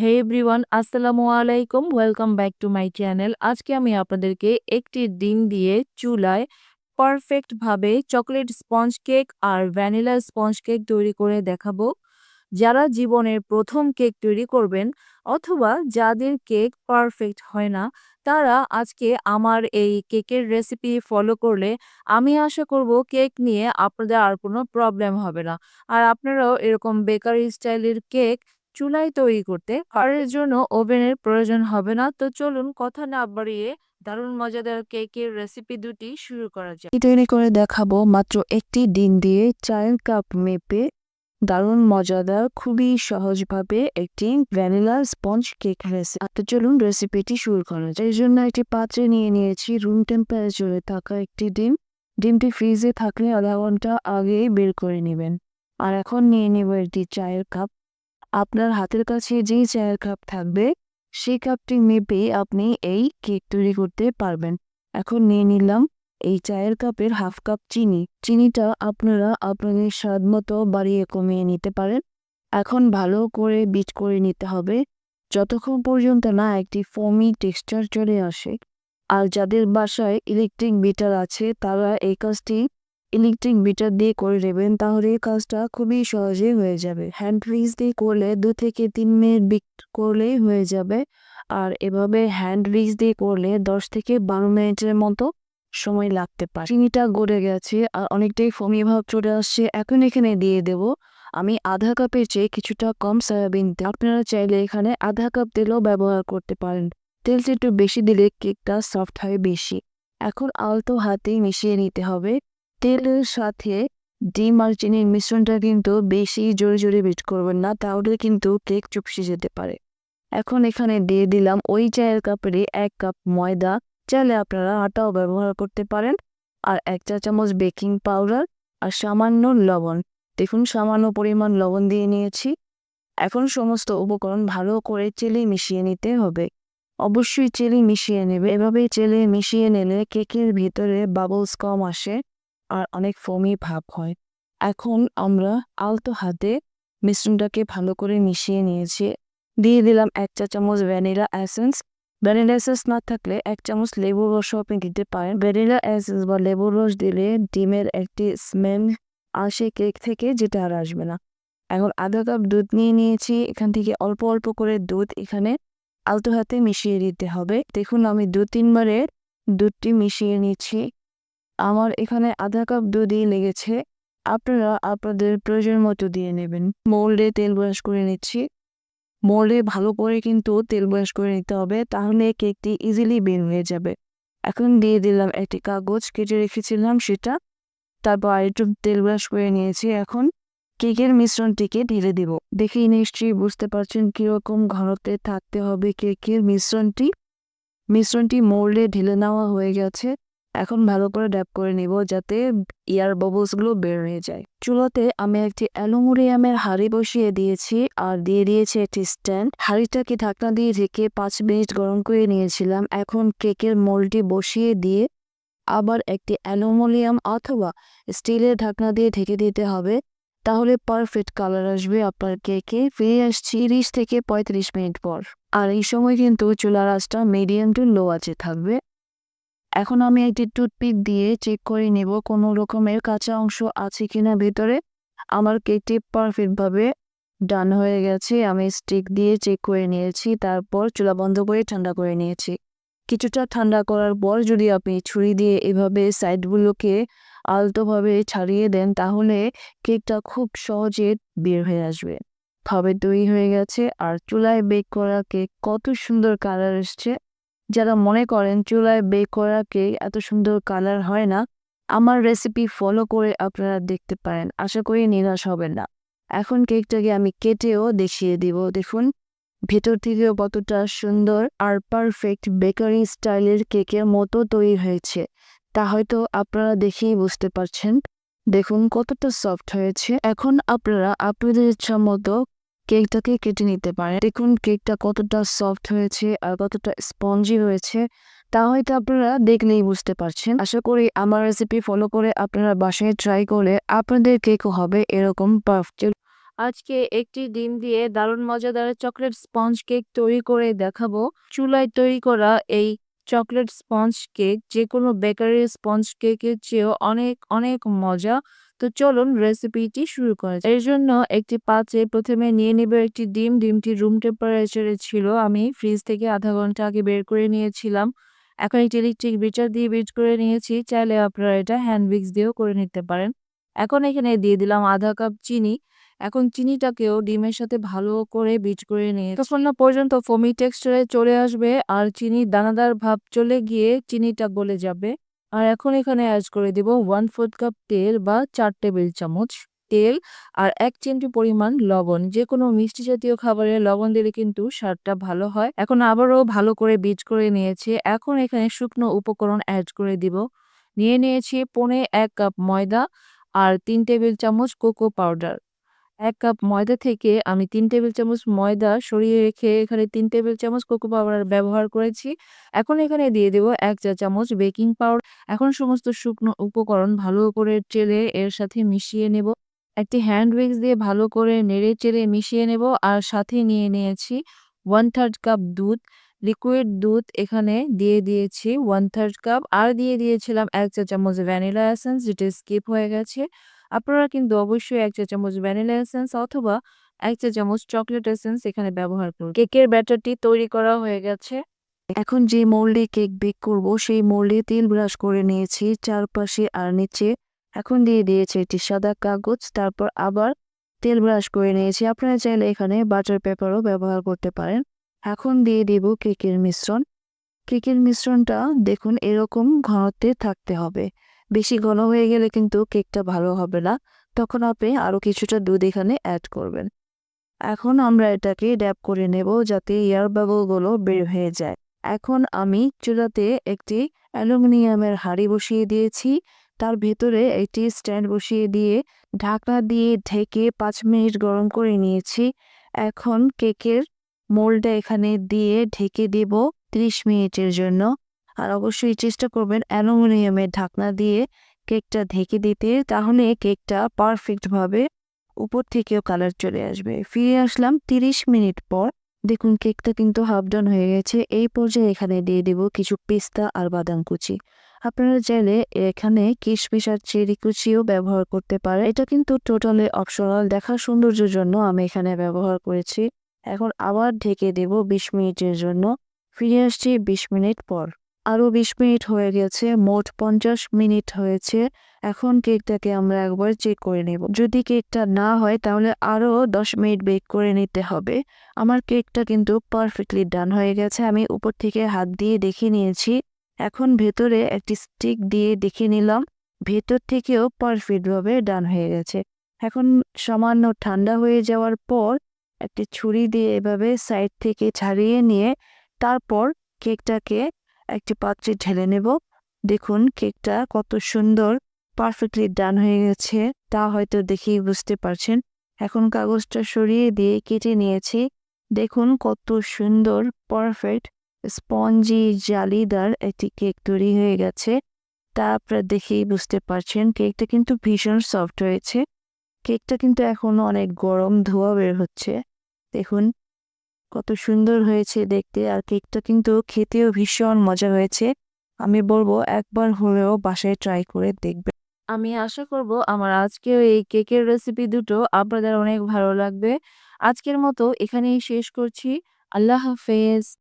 হে everyone আসসালামু আলাইকুম welcome back to my channel আজকে আমি আপনাদেরকে একটি ডিম দিয়ে চুলায় পারফেক্টভাবে চকলেট স্পঞ্জ কেক আর ভ্যানিলা স্পঞ্জ কেক তৈরি করে দেখাবো। যারা জীবনের প্রথম কেক তৈরি করবেন অথবা যাদের কেক পারফেক্ট হয় না, তারা আজকে আমার এই কেকের রেসিপি ফলো করলে আমি আশা করব কেক নিয়ে আপনাদের আর কোনো প্রবলেম হবে না। আর আপনারাও এরকম বেকারি স্টাইলের কেক চুলায় তৈরি করতে আর এর জন্য ওভেনের প্রয়োজন হবে না। তো চলুন কথা না বাড়িয়ে দারুণ মজাদার কেকের রেসিপি দুটি শুরু করা যায় তৈরি করে দেখাবো মাত্র একটি ডিম দিয়ে চায়ের কাপ মেপে দারুণ মজাদার, খুবই সহজভাবে একটি ভ্যানিলা স্পঞ্জ কেক রেসিপি তো চলুন রেসিপিটি শুরু করা যায় এই জন্য একটি পাত্রে নিয়ে নিয়েছি রুম টেম্পারেচারে থাকা একটি ডিম। ডিমটি ফ্রিজে থাকলে আধা ঘণ্টা আগেই বের করে নেবেন। আর এখন নিয়ে নেব একটি চায়ের কাপ। আপনার হাতের কাছে যেই চায়ের কাপ থাকবে, সেই কাপটি মেপে আপনি এই কেক তৈরি করতে পারবেন। এখন নিয়ে নিলাম এই চায়ের কাপের হাফ কাপ চিনি। চিনিটা আপনারা আপনাদের স্বাদ মতো বাড়িয়ে কমিয়ে নিতে পারেন। এখন ভালো করে বিট করে নিতে হবে। যতক্ষণ পর্যন্ত না একটি ফমি টেক্সচার চলে আসে। আর যাদের বাসায় ইলেকট্রিক বিটার আছে, তারা এই কাজটি ইলেকট্রিক বিটার দিয়ে করে নেবেন তাহলে কাজটা খুবই সহজে হয়ে যাবে। হ্যান্ড ফ্রিজ দিয়ে করলে দু থেকে তিন মিনিট বিট করলেই হয়ে যাবে। আর এভাবে হ্যান্ড রিজ দিয়ে করলে দশ থেকে বারো মিনিটের মতো সময় লাগতে পারে। চিনিটা গড়ে গেছে আর অনেকটাই ফমি ভাব চলে আসছে। এখন এখানে দিয়ে দেব। আমি আধা কাপের চেয়ে কিছুটা কম সয়াবিন আপনারা চাইলে এখানে আধা কাপ তেলও ব্যবহার করতে পারেন। তেলটা একটু বেশি দিলে কেকটা সফট হয় বেশি। এখন আলতো হাতেই মিশিয়ে নিতে হবে। তেলের সাথে ডিম আর চিনির মিশ্রণটা কিন্তু বেশি জোরে জোরে বিট করবেন না, তাহলে কিন্তু কেক চুপসে যেতে পারে। এখন এখানে দিয়ে দিলাম ওই চায়ের কাপেরই এক কাপ ময়দা, চাইলে আপনারা আটাও ব্যবহার করতে পারেন, আর এক চা চামচ বেকিং পাউডার আর সামান্য লবণ। দেখুন, সামান্য পরিমাণ লবণ দিয়ে নিয়েছি। এখন সমস্ত উপকরণ ভালো করে চেলে মিশিয়ে নিতে হবে। অবশ্যই চেলে মিশিয়ে নেবে। এভাবে চেলে মিশিয়ে নিলে কেকের ভিতরে বাবলস কম আসে। আর অনেক ফমি ভাব হয়। এখন আমরা আলতো হাতে মিশ্রণটাকে ভালো করে মিশিয়ে নিয়েছি। দিয়ে দিলাম এক চা চামচ ভ্যানিলা অ্যাসেন্স ভ্যানিলা এসেন্স না থাকলে এক চামচ লেবুর রসও আপনি দিতে পারেন। ভ্যানিলা এসেন্স বা লেবুর রস দিলে ডিমের একটি স্মেল আসে কেক থেকে, যেটা আর আসবে না। এখন আধা কাপ দুধ নিয়ে নিয়েছি। এখান থেকে অল্প অল্প করে দুধ এখানে আলতো হাতে মিশিয়ে দিতে হবে। দেখুন আমি দু তিনবারের দুধটি মিশিয়ে নিচ্ছি। আমার এখানে আধা কাপ দুধই লেগেছে। আপনারা আপনাদের প্রয়োজন মতো দিয়ে নেবেন। মোল্ডে তেল ব্রাশ করে নিচ্ছি। মোল্ডে ভালো করে কিন্তু তেল ব্রাশ করে নিতে হবে, তাহলে কেকটি ইজিলি বের হয়ে যাবে। এখন দিয়ে দিলাম একটি কাগজ, কেটে রেখেছিলাম সেটা। তারপর আরেকটু তেল ব্রাশ করে নিয়েছি। এখন কেকের মিশ্রণটিকে ঢেলে দিব। দেখেই নিশ্চয়ই বুঝতে পারছেন কীরকম ঘনত্বে থাকতে হবে কেকের মিশ্রণটি। মিশ্রণটি মোল্ডে ঢেলে নেওয়া হয়ে গেছে। এখন ভালো করে ড্যাপ করে নিব যাতে ইয়ার বাবলসগুলো বের হয়ে যায়। চুলোতে আমি একটি অ্যালুমিনিয়ামের হাঁড়ি বসিয়ে দিয়েছি আর দিয়ে দিয়েছি একটি স্ট্যান্ড হাঁড়িটাকে ঢাকনা দিয়ে ঢেকে পাঁচ মিনিট গরম করে নিয়েছিলাম। এখন কেকের মোলটি বসিয়ে দিয়ে আবার একটি অ্যালুমিনিয়াম অথবা স্টিলের ঢাকনা দিয়ে ঢেকে দিতে হবে। তাহলে পারফেক্ট কালার আসবে আপনার কেকে। ফিরে আসছি তিরিশ থেকে পঁয়ত্রিশ মিনিট পর। আর এই সময় কিন্তু চুলার আঁচটা মিডিয়াম টু লো আছে থাকবে। এখন আমি একটি টুথপিক দিয়ে চেক করে নেব কোনো রকমের কাঁচা অংশ আছে কিনা ভেতরে। আমার কেকটি পারফেক্টভাবে ডান হয়ে গেছে। আমি স্টিক দিয়ে চেক করে নিয়েছি, তারপর চুলা বন্ধ করে ঠান্ডা করে নিয়েছি। কিছুটা ঠান্ডা করার পর যদি আপনি ছুরি দিয়ে এভাবে সাইডগুলোকে আলতোভাবে ছাড়িয়ে দেন, তাহলে কেকটা খুব সহজে বের হয়ে আসবে। ভাবে তৈরি হয়ে গেছে। আর চুলায় বেক করা কেক কত সুন্দর কালার এসছে। যারা মনে করেন চুলায় বেক করা কেক এত সুন্দর কালার হয় না, আমার রেসিপি ফলো করে আপনারা দেখতে পারেন। আশা করি নিরাশ হবেন না। এখন কেকটাকে আমি কেটেও দেখিয়ে দিব। দেখুন, ভেতর থেকেও কতটা সুন্দর আর পারফেক্ট বেকারি স্টাইলের কেকের মতো তৈরি হয়েছে। তা হয়তো আপনারা দেখেই বুঝতে পারছেন। দেখুন, কতটা সফট হয়েছে। এখন আপনারা আপনাদের ইচ্ছা মতো কেকটাকে কেটে নিতে পারেন। দেখুন, কেকটা কতটা সফট হয়েছে আর কতটা স্পঞ্জি হয়েছে, তা হয়তো আপনারা দেখলেই বুঝতে পারছেন। আশা করি আমার রেসিপি ফলো করে আপনারা বাসায় ট্রাই করলে আপনাদের কেকও হবে এরকম পারফেক্ট আজকে একটি ডিম দিয়ে দারুণ মজাদার চকলেট স্পঞ্জ কেক তৈরি করে দেখাবো। চুলায় তৈরি করা এই চকলেট স্পঞ্জ কেক যে কোনো বেকারির স্পঞ্জ কেকের চেয়েও অনেক অনেক মজা। তো চলুন রেসিপিটি শুরু করা। এর জন্য একটি পাত্রে প্রথমে নিয়ে নেব একটি ডিম। ডিমটি রুম টেম্পারেচারে ছিল। আমি ফ্রিজ থেকে আধা ঘণ্টা আগে বের করে নিয়েছিলাম। এখন একটি ইলেকট্রিক বিটার দিয়ে বিট করে নিয়েছি। চাইলে আপনারা এটা হ্যান্ড উইক্স দিয়েও করে নিতে পারেন। এখন এখানে দিয়ে দিলাম আধা কাপ চিনি। এখন চিনিটাকেও ডিমের সাথে ভালো করে বিট করে নিয়ে তখন না পর্যন্ত ফোমি টেক্সচারে চলে আসবে। আর চিনির দানাদার ভাব চলে গিয়ে চিনিটা গলে যাবে। আর এখন এখানে অ্যাড করে দিব ওয়ান ফোর্থ কাপ তেল বা চার টেবিল চামচ তেল আর এক চিমটি পরিমাণ লবণ। যে কোনো মিষ্টি জাতীয় খাবারে লবণ দিলে কিন্তু স্বাদটা ভালো হয়। এখন আবারও ভালো করে বিট করে নিয়েছি। এখন এখানে শুকনো উপকরণ অ্যাড করে দিব। নিয়ে নিয়েছি পনে এক কাপ ময়দা আর তিন টেবিল চামচ কোকো পাউডার এক কাপ ময়দা থেকে আমি তিন টেবিল চামচ ময়দা সরিয়ে রেখে এখানে তিন টেবিল চামচ কোকো পাউডার ব্যবহার করেছি। এখন এখানে দিয়ে দেব এক চা চামচ বেকিং পাউডার। এখন সমস্ত শুকনো উপকরণ ভালো করে চেলে এর সাথে মিশিয়ে নেব। একটি হ্যান্ড উইক্স দিয়ে ভালো করে নেড়ে চেড়ে মিশিয়ে নেব আর সাথে নিয়ে নিয়েছি ওয়ান থার্ড কাপ দুধ। লিকুইড দুধ এখানে দিয়ে দিয়েছি ওয়ান থার্ড কাপ। আর দিয়ে দিয়েছিলাম এক চা চামচ ভ্যানিলা এসেন্স যেটা স্কিপ হয়ে গেছে। আপনারা কিন্তু অবশ্যই এক চা চামচ ভ্যানিলা এসেন্স অথবা এক চা চামচ চকলেট এসেন্স এখানে ব্যবহার করুন। কেকের ব্যাটারটি তৈরি করা হয়ে গেছে। এখন যে মোল্ডে কেক বেক করব, সেই মোল্ডে তেল ব্রাশ করে নিয়েছি চারপাশে আর নিচে। এখন দিয়ে দিয়েছি একটি সাদা কাগজ, তারপর আবার তেল ব্রাশ করে নিয়েছি। আপনারা চাইলে এখানে বাটার পেপারও ব্যবহার করতে পারেন। এখন দিয়ে দেব কেকের মিশ্রণ। কেকের মিশ্রণটা দেখুন এরকম ঘনত্বে থাকতে হবে। বেশি ঘন হয়ে গেলে কিন্তু কেকটা ভালো হবে না। তখন আপনি আরও কিছুটা দুধ এখানে অ্যাড করবেন। এখন আমরা এটাকে ড্যাপ করে নেব যাতে এয়ার বাবলগুলো বের হয়ে যায়। এখন আমি চুলাতে একটি অ্যালুমিনিয়ামের হাঁড়ি বসিয়ে দিয়েছি। তার ভেতরে একটি স্ট্যান্ড বসিয়ে দিয়ে ঢাকনা দিয়ে ঢেকে পাঁচ মিনিট গরম করে নিয়েছি। এখন কেকের মোল্ডটা এখানে দিয়ে ঢেকে দেব ত্রিশ মিনিটের জন্য। আর অবশ্যই চেষ্টা করবেন অ্যালুমিনিয়ামের ঢাকনা দিয়ে কেকটা ঢেকে দিতে, তাহলে কেকটা পারফেক্টভাবে উপর থেকেও কালার চলে আসবে। ফিরে আসলাম তিরিশ মিনিট পর। দেখুন, কেকটা কিন্তু হাফ ডান হয়ে গেছে। এই পর্যায়ে এখানে দিয়ে দেব কিছু পেস্তা আর বাদাম কুচি। আপনারা চাইলে এখানে কিশমিশ আর চেরি কুচিও ব্যবহার করতে পারে এটা কিন্তু টোটালি অপশনাল। দেখার সৌন্দর্যের জন্য আমি এখানে ব্যবহার করেছি। এখন আবার ঢেকে দেব বিশ মিনিটের জন্য। ফিরে আসছি বিশ মিনিট পর। আরও বিশ মিনিট হয়ে গেছে, মোট পঞ্চাশ মিনিট হয়েছে। এখন কেকটাকে আমরা একবার চেক করে নেব। যদি কেকটা না হয়, তাহলে আরও দশ মিনিট বেক করে নিতে হবে। আমার কেকটা কিন্তু পারফেক্টলি ডান হয়ে গেছে। আমি উপর থেকে হাত দিয়ে দেখে নিয়েছি। এখন ভেতরে একটি স্টিক দিয়ে দেখে নিলাম। ভেতর থেকেও পারফেক্টভাবে ডান হয়ে গেছে। এখন সামান্য ঠান্ডা হয়ে যাওয়ার পর একটি ছুরি দিয়ে এভাবে সাইড থেকে ছাড়িয়ে নিয়ে তারপর কেকটাকে একটি পাত্রে ঢেলে নেব। দেখুন কেকটা কত সুন্দর পারফেক্টলি ডান হয়ে গেছে। তা হয়তো দেখেই বুঝতে পারছেন। এখন কাগজটা সরিয়ে দিয়ে কেটে নিয়েছি। দেখুন কত সুন্দর পারফেক্ট স্পঞ্জি জালিদার একটি কেক তৈরি হয়ে গেছে। তা আপনারা দেখেই বুঝতে পারছেন, কেকটা কিন্তু ভীষণ সফট হয়েছে। কেকটা কিন্তু এখনও অনেক গরম ধোয়া বের হচ্ছে। দেখুন কত সুন্দর হয়েছে দেখতে আর কেকটা কিন্তু খেতেও ভীষণ মজা হয়েছে। আমি বলব একবার হলেও বাসায় ট্রাই করে দেখবে আমি আশা করব আমার আজকের এই কেকের রেসিপি দুটো আপনাদের অনেক ভালো লাগবে। আজকের মতো এখানেই শেষ করছি। আল্লাহ হাফেজ।